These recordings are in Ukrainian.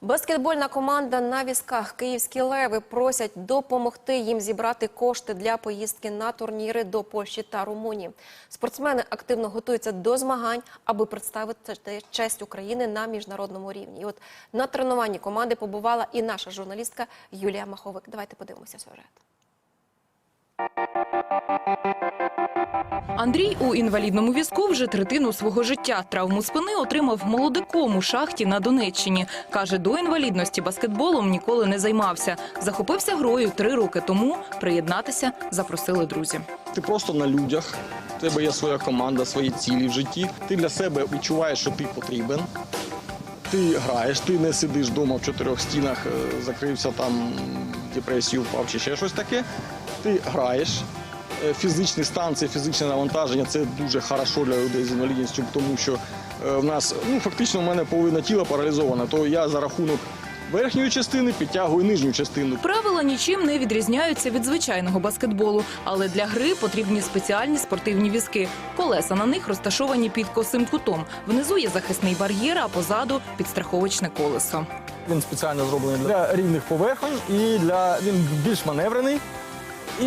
Баскетбольна команда на візках Київські леви просять допомогти їм зібрати кошти для поїздки на турніри до Польщі та Румунії. Спортсмени активно готуються до змагань, аби представити честь України на міжнародному рівні. І от на тренуванні команди побувала і наша журналістка Юлія Маховик. Давайте подивимося сюжет. Андрій у інвалідному візку вже третину свого життя. Травму спини отримав молодиком у шахті на Донеччині. Каже, до інвалідності баскетболом ніколи не займався. Захопився грою три роки тому. Приєднатися запросили друзі. Ти просто на людях. У тебе є своя команда, свої цілі в житті. Ти для себе відчуваєш, що ти потрібен. Ти граєш, ти не сидиш вдома в чотирьох стінах, е, закрився там, депресію впав чи ще щось таке. Ти граєш. Е, Фізичний стан, це фізичне навантаження, це дуже хорошо для людей з інвалідністю, тому що е, в нас ну фактично в мене половина тіла паралізована, то я за рахунок верхньої частини підтягую нижню частину. Правила нічим не відрізняються від звичайного баскетболу, але для гри потрібні спеціальні спортивні візки. Колеса на них розташовані під косим кутом. Внизу є захисний бар'єр, а позаду підстраховочне колесо. Він спеціально зроблений для рівних поверхонь і для він більш маневрений. І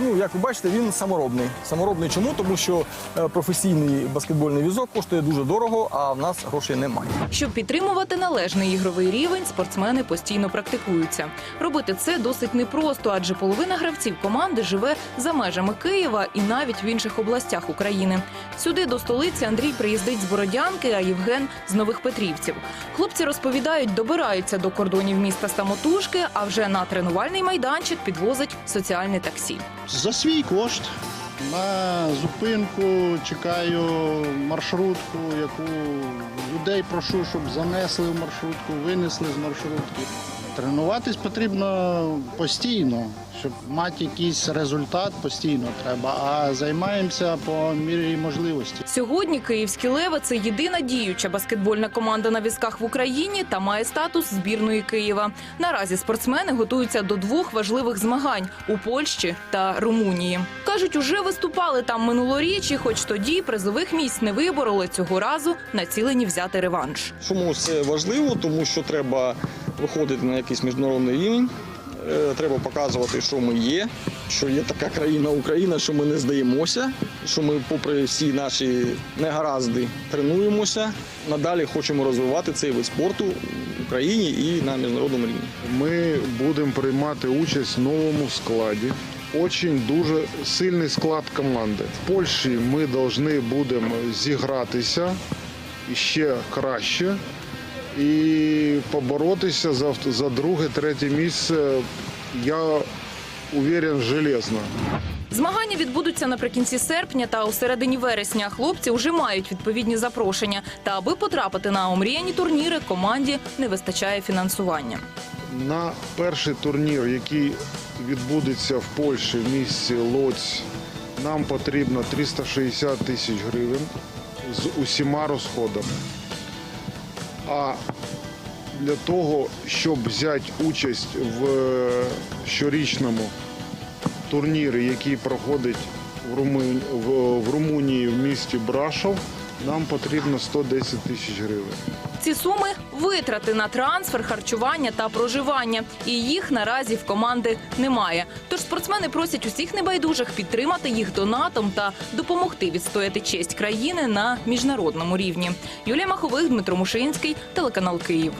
ну, як ви бачите, він саморобний. Саморобний чому? Тому що е, професійний баскетбольний візок коштує дуже дорого, а в нас грошей немає. Щоб підтримувати належний ігровий рівень, спортсмени постійно практикуються. Робити це досить непросто, адже половина гравців команди живе за межами Києва і навіть в інших областях України. Сюди до столиці Андрій приїздить з Бородянки, а Євген з Нових Петрівців. Хлопці розповідають, добираються до кордонів міста самотужки, а вже на тренувальний майданчик підвозить соціальне таксі. За свій кошт на зупинку чекаю маршрутку, яку людей прошу, щоб занесли в маршрутку, винесли з маршрутки. Тренуватись потрібно постійно, щоб мати якийсь результат постійно треба, а займаємося по мірі можливості. Сьогодні київські леви це єдина діюча баскетбольна команда на візках в Україні та має статус збірної Києва. Наразі спортсмени готуються до двох важливих змагань у Польщі та Румунії. кажуть, уже виступали там минулоріч, і хоч тоді призових місць не вибороли цього разу, націлені взяти реванш. Чому це важливо? Тому що треба виходити на якийсь міжнародний рівень. е, Треба показувати, що ми є, що є така країна Україна, що ми не здаємося, що ми, попри всі наші негаразди, тренуємося. Надалі хочемо розвивати цей вид спорту в Україні і на міжнародному рівні. Ми будемо приймати участь в новому складі. Очень дуже сильний склад команди. В Польщі ми повинні будемо зігратися ще краще і поборотися за, за друге, третє місце. Я уверен железно. Змагання відбудуться наприкінці серпня та у середині вересня. Хлопці вже мають відповідні запрошення. Та аби потрапити на омріяні турніри, команді не вистачає фінансування. На перший турнір, який відбудеться в Польщі в місті Лоць, нам потрібно 360 тисяч гривень з усіма розходами. А для того, щоб взяти участь в е, щорічному турнірі, який проходить в, Румун... в- в Румунії в місті Брашов, нам потрібно 110 тисяч гривень. Ці суми витрати на трансфер, харчування та проживання. І їх наразі в команди немає. Тож спортсмени просять усіх небайдужих підтримати їх донатом та допомогти відстояти честь країни на міжнародному рівні. Юлія Махових, Дмитро Мушинський, телеканал Київ.